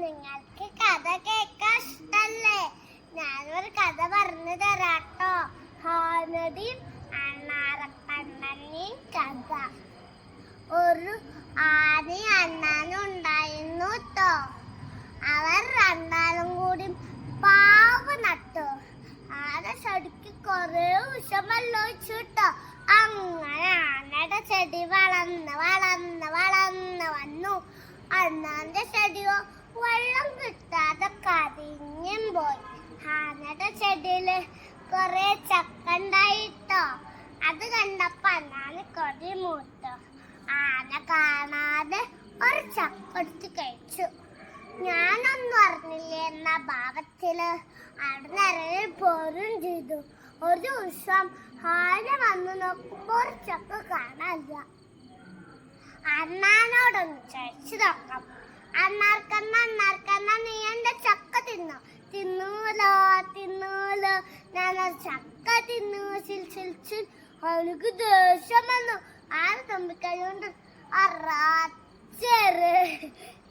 നിങ്ങൾക്ക് കഥ കേൾക്കാൻ ഇഷ്ടല്ലേ? ഞാനൊരു കഥ പറഞ്ഞു തരാട്ടോ. ഹാനടിയും അണ്ണാറപ്പണ്ണനെയും കഥ. ഒരു ആനി അണ്ണാനുണ്ടായിരുന്നു ട്ടോ. അവർ രണ്ടാളും കൂടി പാവ് നട്ടു. ആന ചെടിക്ക് കുറേ വിഷമല്ലോ വെച്ചിട്ടോ അങ്ങനെ ആനയുടെ ചെടി വളർന്ന് വളർന്ന് വളർന്ന് വന്നു. അണ്ണാന്റെ ചെടിയോ വെള്ളം കിട്ടാതെ കരിഞ്ഞും പോയി ആനയുടെ ചെടിയിൽ കൊറേ ചക്കണ്ടായിട്ടോ അത് കണ്ടപ്പോ അണ്ണാന് കൊടി മൂട്ടോ ആന കാണാതെ ഒരു ചക്ക എടുത്ത് കഴിച്ചു. ഞാനൊന്നും അറിഞ്ഞില്ലേ എന്ന ഭാവത്തിൽ. അവിടെ നിറയെ പോരും ചെയ്തു. ഒരു ദിവസം ആന വന്നു നോക്കുമ്പോ ഒരു ചക്ക കാണാനില്ല. അണ്ണാനോടൊന്ന് ചോദിച്ചു നോക്കാം. അണ്ണാർക്കണ്ണ അണ്ണാർക്കണ്ണ നീ എന്റെ ചക്ക തിന്നു? തിന്നൂലോ തിന്നൂലോ? ഞാൻ ചക്ക തിന്നു ചിൽ ചിൽ ചിൽ. അവൾക്ക് ദേഷ്യം വന്നു ആര് തമ്പിക്കഴിയുണ്ട് അറാച്ചേറ്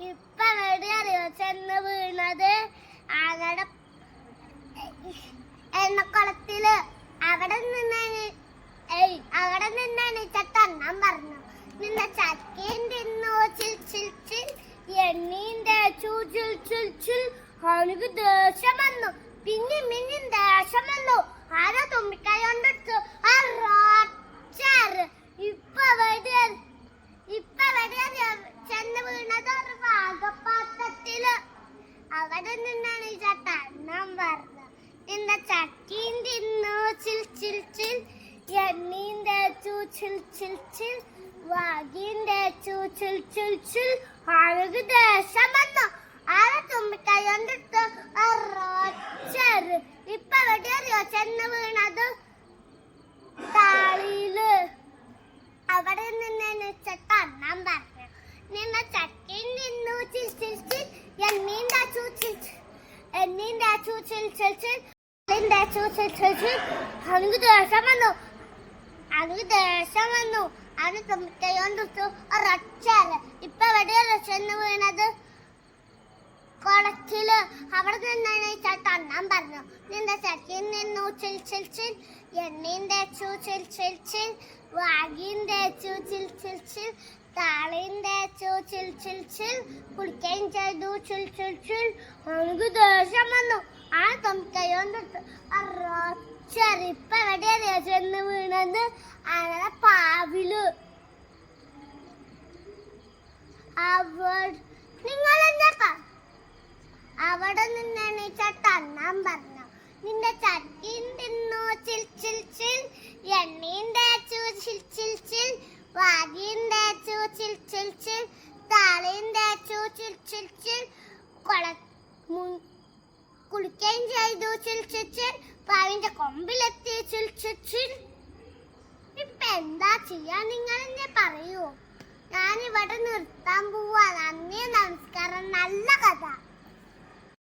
ഇപ്പൊ എവിടെ അറിയോ? ചെന്ന് വീണത് ആനയുടെ എണ്ണക്കുളത്തിൽ. അവിടെ നിന്നാണ് അവിടെ നിന്നാണ് ഞാൻ പറഞ്ഞു നിന്ന ചക്കയും തിന്നു ചിൽ ചിൽ ചിൽ എണ്ണീൻ തേച്ചു ചുൽ ചുൽ. അവനക്ക് ദേഷ്യം വന്നു. പിന്നെ മിന്നിൻ ദേഷ്യം വന്നു. ആരോ തുമ്പിക്കൈ കൊണ്ടെടുത്തു. അറാച്ചാറ് ഇപ്പൊ എവിടെ ഇപ്പൊ എവിടെ ചെന്ന് ഒരു നിന്നാണ് ഈ ചട്ടണ്ണം പറഞ്ഞത് നിന്റെ ചക്കയും തിന്നു. ചിൽ ചിൽ ചിൽ. എണ്ണീൻ തേച്ചു ചിൽ ചിൽ. ചിൽ വാഗിയും തേച്ചു ചിൽ ചിൽ. ചിൽ അഴക് ദേശം വന്നു. ആരെ തുമ്പിക്കൈ കൊണ്ടിട്ട് ഇപ്പൊ എവിടെ അറിയോ? ചെന്ന് വീണത്? താളിയിൽ. ചട്ടണ്ണം പറഞ്ഞു. നിന്ന നിന്നു. ചിൽ ചിൽ ചിൽ. എണ്ണീൻ തേച്ചു ചിൽ എണ്ണീൻ തേച്ചു ചിൽ ചിൽ. ചിൽ വന്നു. അവനക്ക് ദേഷ്യം വന്നു. അവന് തുമ്പിക്കൈകൊണ്ടിട്ടു റച്ചാൽ ഇപ്പൊ എവിടെയല്ല ചെന്ന് വീണത്? കുളത്തിൽ അവിടെ നിന്നാണ് ഈ ചട്ടണ്ണാൻ പറഞ്ഞു നിന്റെ ചട്ടിയിൽ നിന്നു ചിൽ ചിൽ ചിൽ. എണ്ണയും തേച്ചു ചിൽ ചിൽ ചിൽ. വാഗിയും തേച്ചു ചിൽ ചിൽ ചിൽ. താളിയും തേച്ചു ചിൽ ചിൽ ചിൽ. കുളിക്കുകയും ചെയ്തു ചിൽ ചിൽ ചിൽ. അവനക്ക് ദേഷ്യം വന്നു. ആ തുമ്പിക്കൈകൊണ്ടിട്ടു ചെറിപ്പ എവിടെയാ ചെന്ന് വീണത്? അങ്ങനെ പാവിൽ. അവർ നിങ്ങൾ എന്താ അവിടെ നിന്നാണ് ചട്ടണ്ണാൻ പറഞ്ഞു നിന്റെ ചട്ടിയും തിന്നു? ചിൽ ചിൽ ചിൽ. എണ്ണയും തേച്ചു ചിൽ ചിൽ ചിൽ. വാകിയും തേച്ചു ചിൽ ചിൽ ചിൽ. താളയും തേച്ചു ചിൽ ചിൽ ചിൽ. കൊള കുളിക്കുകയും ചെയ്തു. ചിൽ ചിൽ പാവിന്റെ കൊമ്പിലെത്തി. ചിൽ ചിൽ ഇപ്പൊ എന്താ ചെയ്യാ? നിങ്ങൾ എന്നെ പറയൂ. ഞാൻ ഇവിടെ നിർത്താൻ പോവാ. നന്ദി നമസ്കാരം. നല്ല കഥ.